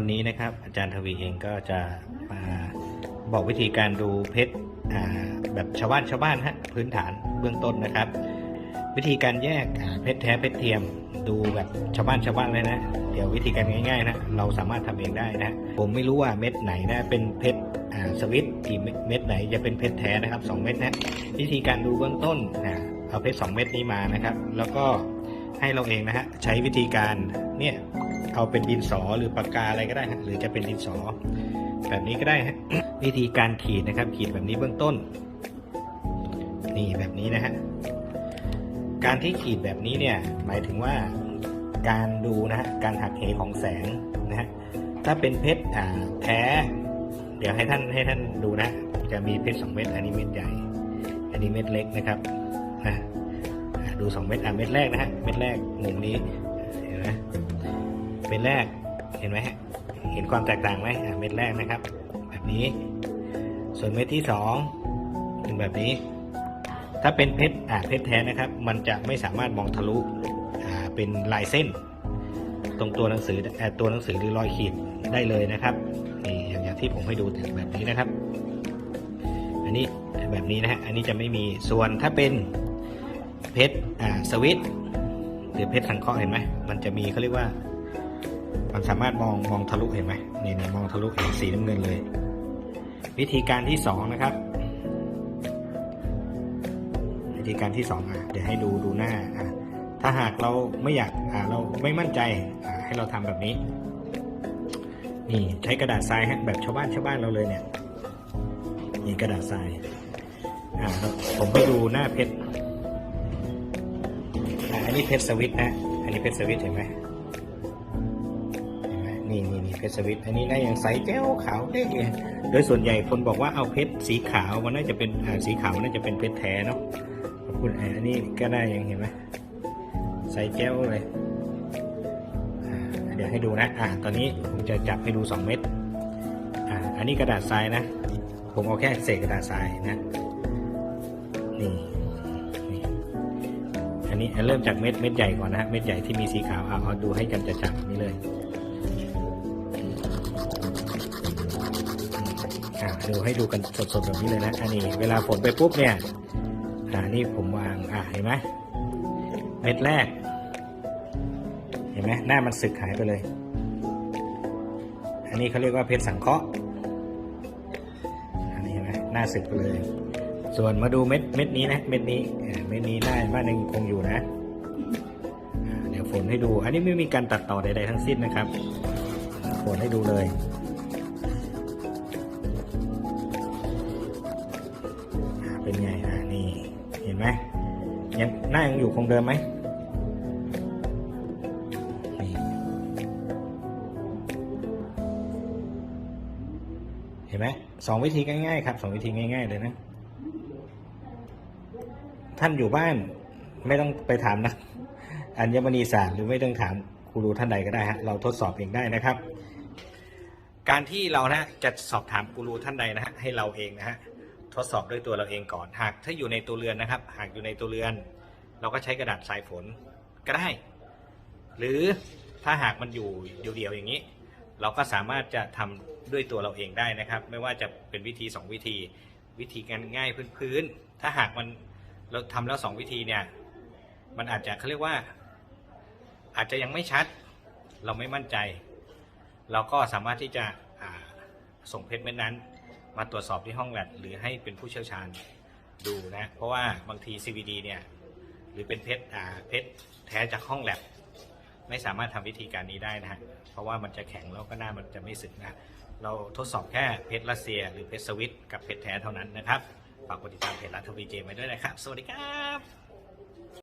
วันนี้นะครับ อาจารย์ทวีเองก็จะมาบอกวิธีการดูเพชรแบบชาวบ้านชาวบ้านฮะพื้นฐานเบื้องต้นนะครับ วิธีการแยกเพชรแท้เพชรเทียม ดูแบบชาวบ้านชาวบ้านเลยนะ เดี๋ยววิธีการง่ายๆนะเราสามารถทำเองได้นะผมไม่รู้ว่าเม็ดไหนนะเป็นเพชรสวิตกี่เม็ดไหนจะเป็นเพชรแท้นะครับสองเม็ดนะวิธีการดูเบื้องต้นนะเอาเพชรสองเม็ดนี้มานะครับ แล้วก็ ให้เราเองนะฮะใช้วิธีการเนี่ยเอาเป็นดินสอหรือปากกาอะไรก็ได้ฮะหรือจะเป็นดินสอ แบบนี้ก็ได้ฮะวิธีการขีดนะครับ ขีดแบบนี้เบื้องต้น นี่แบบนี้นะฮะการที่ขีดแบบนี้เนี่ยหมายถึงว่าการดูนะฮะการหักเหของแสงนะฮะถ้าเป็นเพชรอ่าแท้ เดี๋ยวให้ท่านให้ท่านดูนะ จะมีเพชรสองเม็ดอันนี้เม็ดใหญ่ อันนี้เม็ดเล็กนะครับนะ ดูสองเม็ดอ่าเม็ดแรกนะฮะเม็ดแรกมุมนี้เห็นไหมเม็ดแรกเห็นไหมฮะเห็นความแตกต่างไหมอ่าเม็ดแรกนะครับ แบบนี้ ส่วนเม็ดที่สองเป็นแบบนี้ ถ้าเป็นเพชรอ่าเพชรแท้นะครับ มันจะไม่สามารถมองทะลุอ่าเป็นลายเส้น ตรงตัวหนังสืออ่าตัวหนังสือหรือรอยขีดได้เลยนะครับนี่อย่างที่ผมให้ดูแบบนี้นะครับ อันนี้แบบนี้นะฮะอันนี้จะไม่มีส่วนถ้าเป็น เพชรอ่าสวิตหรือเพชรสังเคราะห์เห็นไหมมันจะมีเขาเรียกว่า มันสามารถมองมองทะลุเห็นไหมนี่นี่มองทะลุเห็นสีน้ำเงินเลย วิธีการที่สองนะครับ วิธีการที่สองอะเดี๋ยวให้ดูดูหน้าอะถ้าหากเราไม่อยากอ่าเราไม่มั่นใจอ่าให้เราทำแบบนี้ นี่ใช้กระดาษทรายแบบชาวบ้านชาวบ้านเราเลยเนี่ยนี่กระดาษทรายอ่าผมให้ดูหน้าเพชร นี้เพชรสวิตนะ อันนี้เพชรสวิตเห็นไหมเห็นไหมนี่นี่นี่เพชรสวิต อันนี้น้ายังใสแก้วขาวเด้งเลยโดยส่วนใหญ่คนบอกว่าเอาเพชรสีขาวมันน่าจะเป็นสีขาวน่าจะเป็นเพชรแท้เนาะขอบคุณอ่าอันนี้ก็ได้ยังเห็นไหมใสแก้วเลยเดี๋ยวให้ดูนะอ่าตอนนี้ผมจะจับให้ดู 2 เม็ดอ่าอันนี้กระดาษทรายนะ ผมเอาแค่เศษกระดาษทรายนะนี่ อันนี้เริ่มจากเม็ดเม็ดใหญ่ก่อนนะฮะเม็ดใหญ่ที่มีสีขาวเอาเอาดูให้กันจะจับนี่เลยอ่าดูให้ดูกันสดๆแบบนี้เลยนะอันนี้เวลาฝนไปปุ๊บเนี่ยอ่านี่ผมวางอ่าเห็นไหมเม็ดแรก เห็นไหมหน้ามันสึกหายไปเลย อันนี้เขาเรียกว่าเพชรสังเคราะห์อันนี้เห็นไหมหน้าสึกไปเลย ส่วนมาดูเม็ดเม็ดนี้นะ เม็ดนี้เม็ดนี้หน้าบ้านยังคงอยู่นะเดี๋ยวฝนให้ดู อันนี้ไม่มีการตัดต่อใดๆทั้งสิ้นนะครับฝนให้ดูเลยเป็นไงอ่านี่เห็นไหมยังหน้ายังอยู่คงเดิมไหมเห็นไหมสองวิธีง่ายๆครับสองวิธีง่ายๆเลยนะ ท่านอยู่บ้าน ไม่ต้องไปถามนะอัญมณีศาสตร์หรือไม่ต้องถามครูรูท่านใดก็ได้ฮะเราทดสอบเองได้นะครับ การที่เรานะจะสอบถามกูรูท่านใดนะฮะให้เราเองนะฮะทดสอบด้วยตัวเราเองก่อนหากถ้าอยู่ในตัวเรือนนะครับ หากอยู่ในตัวเรือน เราก็ใช้กระดาษทรายฝนก็ได้ หรือถ้าหากมันอยู่เดียวๆอย่างนี้ เราก็สามารถจะทำด้วยตัวเราเองได้นะครับ ไม่ว่าจะเป็นวิธี 2 วิธี วิธีการง่ายพื้นๆถ้าหากมัน เราทำแล้ว2วิธีเนี่ย มันอาจจะเขาเรียกว่า อาจจะยังไม่ชัด เราไม่มั่นใจ เราก็สามารถที่จะส่งเพชรเม็ดนั้น มาตรวจสอบที่ห้องแลบหรือให้เป็นผู้เชี่ยวชาญดูนะ เพราะว่าบางที CVD เนี่ยหรือเป็นเพชรเพชรแท้จากห้องแลบไม่สามารถทำวิธีการนี้ได้นะฮะ เพราะว่ามันจะแข็งแล้วก็หน้ามันจะไม่สึกนะ เราทดสอบแค่เพชรรัสเซีย หรือเพชรสวิตกับเพชรแท้เท่านั้นนะครับ ฝากกดติดตามเพจรัฐทวีเจมไว้ด้วยนะครับ สวัสดีครับ